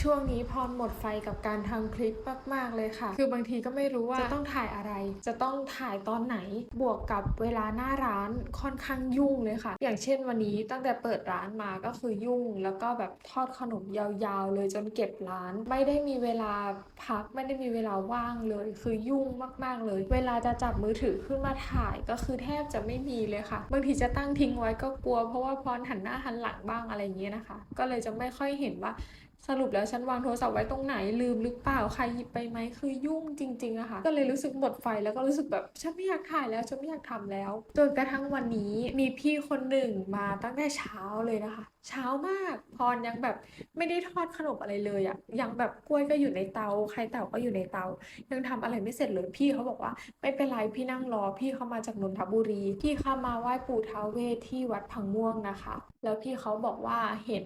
ช่วงนี้พรหมดไฟกับการทำคลิปมาก ๆ เลยค่ะ คือบางทีก็ไม่รู้ว่าจะต้องถ่ายอะไร จะต้องถ่ายตอนไหน บวกกับเวลาหน้าร้านค่อนข้างยุ่งเลยค่ะ อย่างเช่นวันนี้ตั้งแต่เปิดร้านมาก็คือยุ่ง แล้วก็แบบทอดขนมยาวๆ เลยจนเก็บร้าน ไม่ได้มีเวลาพักไม่ได้มีเวลาว่างเลย คือยุ่งมากๆเลย เวลาจะจับมือถือขึ้นมาถ่ายก็คือแทบจะไม่มีเลยค่ะบางทีจะตั้งทิ้งไว้ก็กลัว เพราะว่าพรหันหน้าหันหลังบ้างอะไรอย่างเงี้ยนะคะ ก็เลยจะไม่ค่อยเห็นว่า สรุปแล้วฉันวางโทรศัพท์ไว้ตรงไหนลืมหรือเปล่าใครหยิบไปไหมคือยุ่งจริงๆอะค่ะก็เลยรู้สึกหมดไฟแล้วก็รู้สึกแบบฉันไม่อยากถ่ายแล้วฉันไม่อยากทำแล้วจนกระทั่งวันนี้มีพี่คนหนึ่งมาตั้งแต่เช้าเลยนะคะ เช้ามากพรยังแบบไม่ได้ทอดขนมอะไรเลยอะยังแบบกล้วยก็อยู่ในเตาไข่เต่าก็อยู่ในเตา ยังทำอะไรไม่เสร็จเลยพี่เขาบอกว่า ไม่เป็นไรพี่นั่งรอ พี่เขามาจากนนทบุรี พี่เขามาไหว้ปู่ท้าวเวทที่วัดพังม่วงนะคะ แล้วพี่เขาบอกว่าเห็น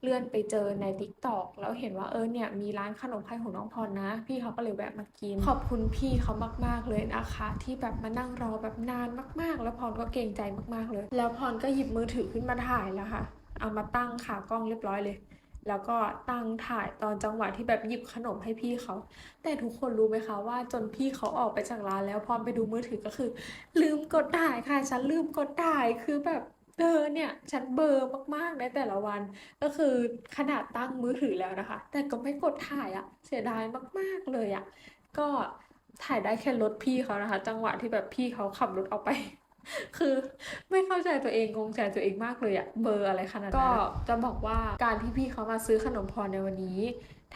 เลื่อนไปเจอในทิกตอกแล้วเห็นว่าเออเนี่ยมีร้านขนมไทยของน้องพรนะ พี่เขาก็เลยแวะมากิน ขอบคุณพี่เขามาก ๆเลยนะคะ ที่แบบมานั่งรอแบบนานมาก ๆ แล้วพรก็เกรงใจมากๆเลย แล้วพรก็หยิบมือถือขึ้นมาถ่ายแล้วค่ะ เอามาตั้งขากล้องเรียบร้อยเลย แล้วก็ตั้งถ่ายตอนจังหวะที่แบบหยิบขนมให้พี่เขา แต่ทุกคนรู้ไหมคะว่าจนพี่เขาออกไปจากร้านแล้วพรไปดูมือถือก็คือ ลืมกดถ่ายค่ะ ฉันลืมกดถ่ายคือแบบเออเนี่ยฉันเบอร์มากๆในแต่ละวัน ก็คือขนาดตั้งมือถือแล้วนะคะ แต่ก็ไม่กดถ่ายอะเสียดายมากๆเลยอะก็ถ่ายได้แค่รถพี่เขานะคะ จังหวะที่แบบพี่เขาขับรถออกไป คือไม่เข้าใจตัวเองงงใจตัวเองมากเลยอะเบอร์อะไรขนาดนั้นก็จะบอกว่าการที่พี่เขามาซื้อขนมพรในวันนี้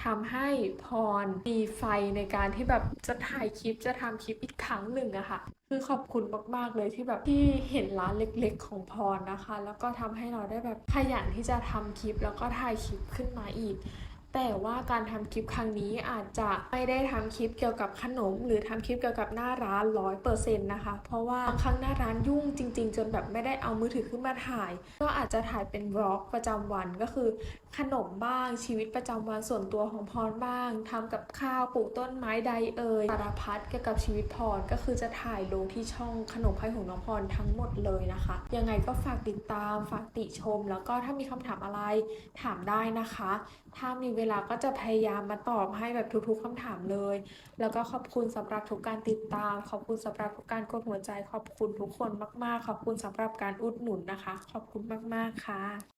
ทำให้พรมีไฟในการที่แบบจะถ่ายคลิปจะทำคลิปอีกครั้งหนึ่งอะค่ะ คือขอบคุณมากๆเลยที่แบบที่เห็นร้านเล็กๆของพรนะคะ แล้วก็ทำให้เราได้แบบขยันที่จะทำคลิปแล้วก็ถ่ายคลิปขึ้นมาอีก แต่ว่าการทำคลิปครั้งนี้อาจจะไม่ได้ทำคลิปเกี่ยวกับขนม หรือทำคลิปเกี่ยวกับหน้าร้านร้อยเปอร์เซ็นต์นะคะ เพราะว่าบางครั้งหน้าร้านยุ่งจริง ๆ จนแบบไม่ได้เอามือถือขึ้นมาถ่าย ก็อาจจะถ่ายเป็นวล็อกประจำวันก็คือ ขนมบ้างชีวิตประจำวันส่วนตัวของพรบ้างทำกับข้าวปลูกต้นไม้ใดเอ่ยสารพัดเกี่ยวกับชีวิตพรก็คือจะถ่ายลงที่ช่องขนมไทยของน้องพรทั้งหมดเลยนะคะ ยังไงก็ฝากติดตามฝากติชม แล้วก็ถ้ามีคำถามอะไรถามได้นะคะ ถ้ามีเวลาก็จะพยายามมาตอบให้แบบทุกๆคำถามเลย แล้วก็ขอบคุณสำหรับทุกการติดตาม ขอบคุณสำหรับทุกการกดหัวใจ ขอบคุณทุกคนมากๆ ขอบคุณสำหรับการอุดหนุนนะคะ ขอบคุณมากๆค่ะ